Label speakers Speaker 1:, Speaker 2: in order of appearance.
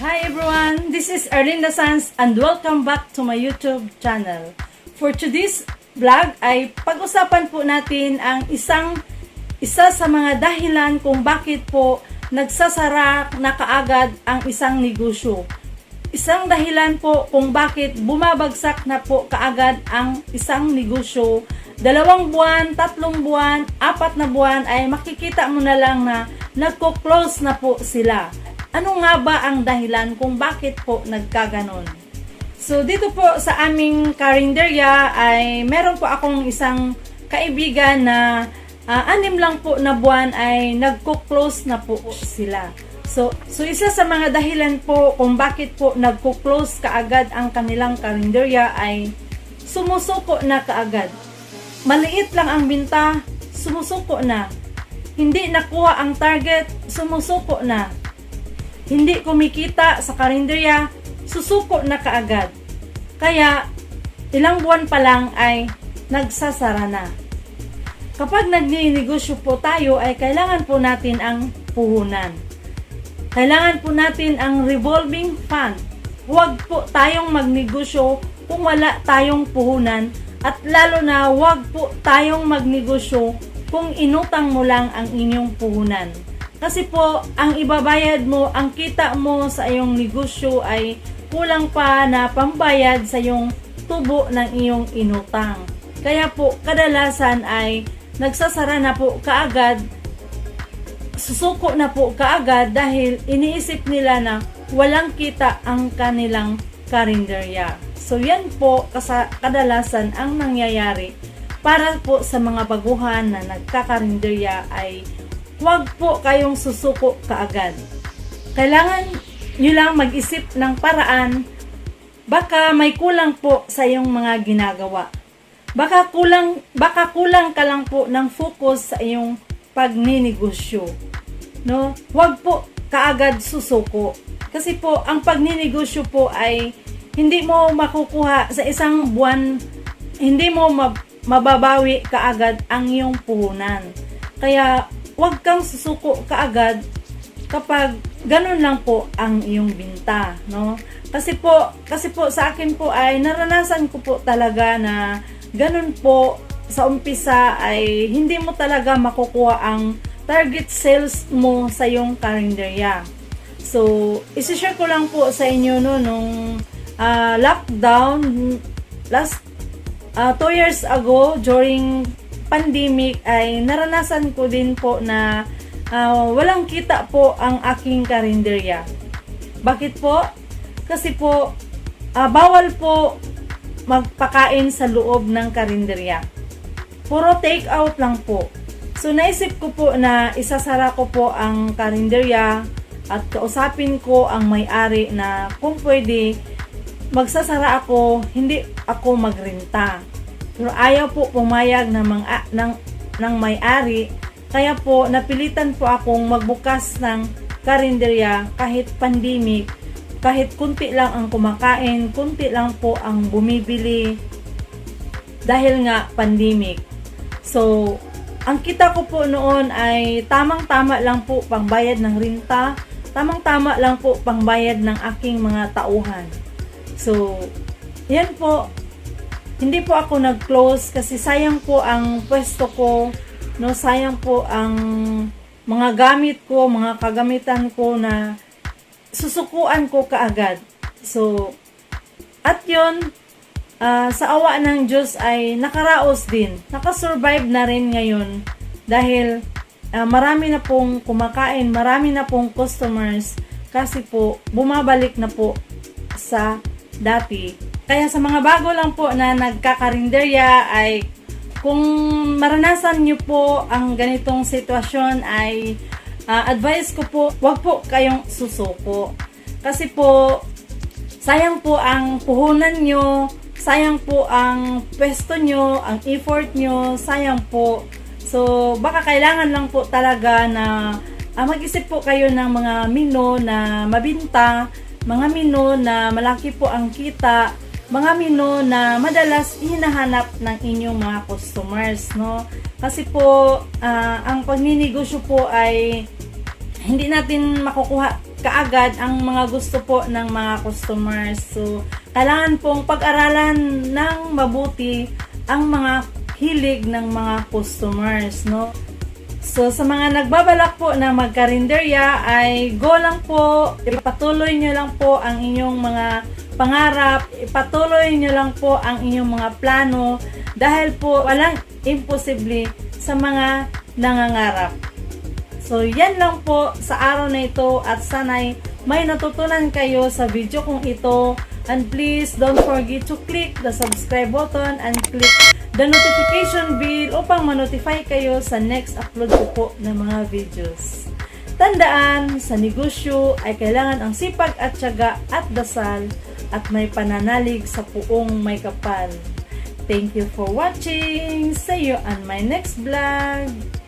Speaker 1: Hi everyone, this is Erlinda Sanz and welcome back to my YouTube channel. For today's vlog ay pag-usapan po natin ang isang isa sa mga dahilan kung bakit po nagsasara na kaagad ang isang negosyo. Isang dahilan po kung bakit bumabagsak na po kaagad ang isang negosyo. Dalawang buwan, tatlong buwan, apat na buwan ay makikita mo na lang na nagko-close na po sila. Ano nga ba ang dahilan kung bakit po nagkaganon? So dito po sa aming karinderya ay meron po akong isang kaibigan na ah, anim lang po na buwan ay nagko-close na po sila. So, so isa sa mga dahilan po kung bakit po nagko-close kaagad ang kanilang karinderya ay sumusuko na kaagad. Maliit lang ang binta, sumusuko na. Hindi nakuha ang target, sumusuko na. Hindi kumikita sa karinderya, susuko na kaagad. Kaya, ilang buwan pa lang ay nagsasara na. Kapag nagninegosyo po tayo ay kailangan po natin ang puhunan. Kailangan po natin ang revolving fund. Huwag po tayong magnegosyo kung wala tayong puhunan at lalo na huwag po tayong magnegosyo kung inutang mo lang ang inyong puhunan. Kasi po, ang ibabayad mo, ang kita mo sa iyong negosyo ay kulang pa na pambayad sa iyong tubo ng iyong inutang. Kaya po, kadalasan ay nagsasara na po kaagad susuko na po kaagad dahil iniisip nila na walang kita ang kanilang karinderya. So yan po kadalasan ang nangyayari para po sa mga baguhan na nagkakarinderya ay huwag po kayong susuko kaagad. Kailangan nyo lang mag-isip ng paraan baka may kulang po sa iyong mga ginagawa. Baka kulang baka kulang ka lang po ng focus sa iyong pagninegosyo. No? Huwag po kaagad susuko. Kasi po ang pagninegosyo po ay hindi mo makukuha sa isang buwan, hindi mo mab- mababawi kaagad ang iyong puhunan. Kaya huwag kang susuko kaagad kapag ganun lang po ang iyong binta, no? Kasi po, kasi po sa akin po ay naranasan ko po talaga na ganun po sa umpisa ay hindi mo talaga makukuha ang target sales mo sa iyong karinderya. So, isi-share ko lang po sa inyo no nung ah, lockdown last uh, two years ago during pandemic ay naranasan ko din po na ah, walang kita po ang aking karinderya. Bakit po? Kasi po ah, bawal po magpakain sa loob ng karinderya. Puro take out lang po. So naisip ko po na isasara ko po ang karinderya at kausapin ko ang may-ari na kung pwede magsasara ako, hindi ako magrenta. Pero ayaw po pumayag ng, mga, ng, ng may-ari, kaya po napilitan po akong magbukas ng karinderya kahit pandemic, kahit kunti lang ang kumakain, kunti lang po ang bumibili dahil nga pandemic. So, ang kita ko po noon ay tamang-tama lang po pangbayad ng renta, tamang-tama lang po pangbayad ng aking mga tauhan. So, yan po. Hindi po ako nag-close kasi sayang po ang pwesto ko, no, sayang po ang mga gamit ko, mga kagamitan ko na susukuan ko kaagad. So, at yun, ah, sa awa ng Diyos ay nakaraos din. Nakasurvive na rin ngayon dahil ah, marami na pong kumakain, marami na pong customers kasi po bumabalik na po sa dati. Kaya sa mga bago lang po na nagkakarinderya ay kung maranasan nyo po ang ganitong sitwasyon ay ah, advice ko po, wag po kayong susuko. Kasi po, sayang po ang puhunan nyo, sayang po ang pwesto nyo, ang effort nyo, sayang po. So, baka kailangan lang po talaga na ah, mag-isip po kayo ng mga mino na mabinta, mga mino na malaki po ang kita, mga mino na madalas hinahanap ng inyong mga customers, no? Kasi po, ah, ang pagninegosyo po ay hindi natin makukuha kaagad ang mga gusto po ng mga customers. So, kailangan pong pag-aralan ng mabuti ang mga hilig ng mga customers, no? So, sa mga nagbabalak po na magkarinderya ay go lang po, ipatuloy nyo lang po ang inyong mga pangarap, ipatuloy nyo lang po ang inyong mga plano dahil po walang imposible sa mga nangangarap. So, yan lang po sa araw na ito at sana'y may natutunan kayo sa video kong ito. And please don't forget to click the subscribe button and click the notification bell upang ma-notify kayo sa next upload ko po ng mga videos. Tandaan, sa negosyo ay kailangan ang sipag at tiyaga at dasal at may pananalig sa puong may kapal. Thank you for watching. See you on my next vlog.